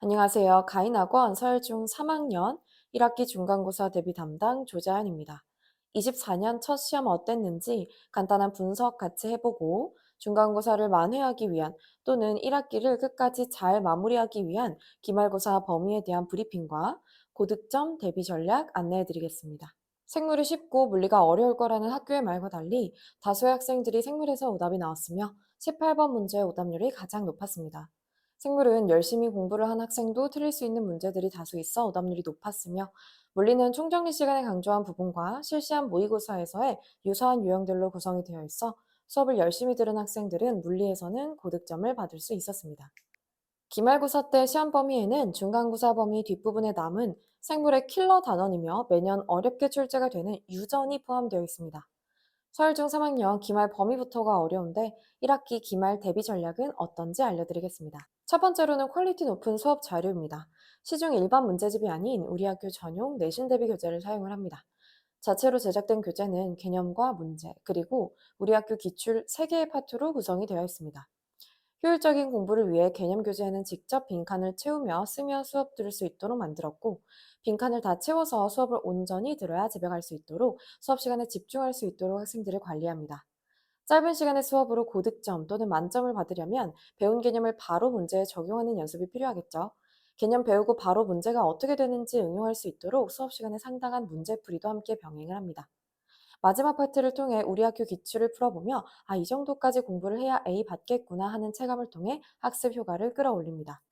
안녕하세요. 가인학원 서열중 3학년 1학기 중간고사 대비 담당 조자연입니다. 24년 첫 시험 어땠는지 간단한 분석 같이 해보고 중간고사를 만회하기 위한 또는 1학기를 끝까지 잘 마무리하기 위한 기말고사 범위에 대한 브리핑과 고득점 대비 전략 안내해드리겠습니다. 생물이 쉽고 물리가 어려울 거라는 학교의 말과 달리 다수의 학생들이 생물에서 오답이 나왔으며 18번 문제의 오답률이 가장 높았습니다. 생물은 열심히 공부를 한 학생도 틀릴 수 있는 문제들이 다수 있어 오답률이 높았으며 물리는 총정리 시간에 강조한 부분과 실시한 모의고사에서의 유사한 유형들로 구성이 되어 있어 수업을 열심히 들은 학생들은 물리에서는 고득점을 받을 수 있었습니다. 기말고사 때 시험 범위에는 중간고사 범위 뒷부분에 남은 생물의 킬러 단원이며 매년 어렵게 출제가 되는 유전이 포함되어 있습니다. 서울중 3학년 기말 범위부터가 어려운데 1학기 기말 대비 전략은 어떤지 알려드리겠습니다. 첫 번째로는 퀄리티 높은 수업 자료입니다. 시중 일반 문제집이 아닌 우리 학교 전용 내신 대비 교재를 사용을 합니다. 자체로 제작된 교재는 개념과 문제, 그리고 우리 학교 기출 3개의 파트로 구성이 되어 있습니다. 효율적인 공부를 위해 개념 교재에는 직접 빈칸을 채우며 쓰며 수업 들을 수 있도록 만들었고, 빈칸을 다 채워서 수업을 온전히 들어야 집에 갈 수 있도록 수업 시간에 집중할 수 있도록 학생들을 관리합니다. 짧은 시간의 수업으로 고득점 또는 만점을 받으려면 배운 개념을 바로 문제에 적용하는 연습이 필요하겠죠. 개념 배우고 바로 문제가 어떻게 되는지 응용할 수 있도록 수업 시간에 상당한 문제풀이도 함께 병행을 합니다. 마지막 파트를 통해 우리 학교 기출을 풀어보며 아, 이 정도까지 공부를 해야 A 받겠구나 하는 체감을 통해 학습 효과를 끌어올립니다.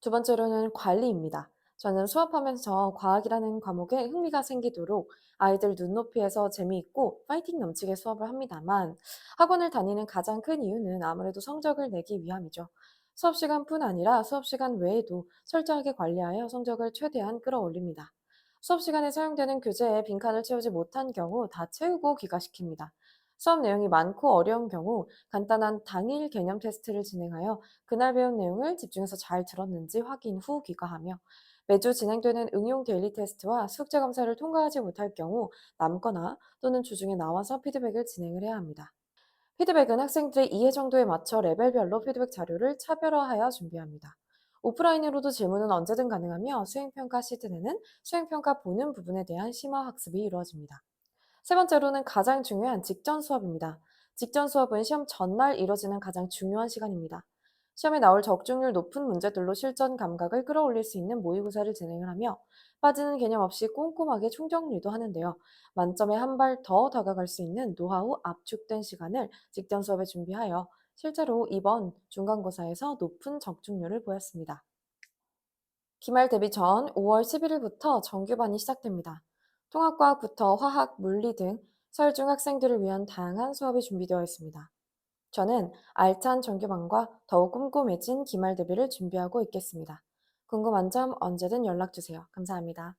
두 번째로는 관리입니다. 저는 수업하면서 과학이라는 과목에 흥미가 생기도록 아이들 눈높이에서 재미있고 파이팅 넘치게 수업을 합니다만 학원을 다니는 가장 큰 이유는 아무래도 성적을 내기 위함이죠. 수업 시간뿐 아니라 수업 시간 외에도 철저하게 관리하여 성적을 최대한 끌어올립니다. 수업 시간에 사용되는 교재에 빈칸을 채우지 못한 경우 다 채우고 귀가시킵니다. 수업 내용이 많고 어려운 경우 간단한 당일 개념 테스트를 진행하여 그날 배운 내용을 집중해서 잘 들었는지 확인 후 귀가하며 매주 진행되는 응용 데일리 테스트와 숙제 검사를 통과하지 못할 경우 남거나 또는 주중에 나와서 피드백을 진행을 해야 합니다. 피드백은 학생들의 이해 정도에 맞춰 레벨별로 피드백 자료를 차별화하여 준비합니다. 오프라인으로도 질문은 언제든 가능하며 수행평가 시즌에는 수행평가 보는 부분에 대한 심화 학습이 이루어집니다. 세 번째로는 가장 중요한 직전 수업입니다. 직전 수업은 시험 전날 이뤄지는 가장 중요한 시간입니다. 시험에 나올 적중률 높은 문제들로 실전 감각을 끌어올릴 수 있는 모의고사를 진행을 하며 빠지는 개념 없이 꼼꼼하게 총정리도 하는데요. 만점에 한 발 더 다가갈 수 있는 노하우 압축된 시간을 직전 수업에 준비하여 실제로 이번 중간고사에서 높은 적중률을 보였습니다. 기말 대비 전 5월 11일부터 정규반이 시작됩니다. 통합과학부터 화학, 물리 등 서울중 학생들을 위한 다양한 수업이 준비되어 있습니다. 저는 알찬 정규반과 더욱 꼼꼼해진 기말 대비를 준비하고 있겠습니다. 궁금한 점 언제든 연락 주세요. 감사합니다.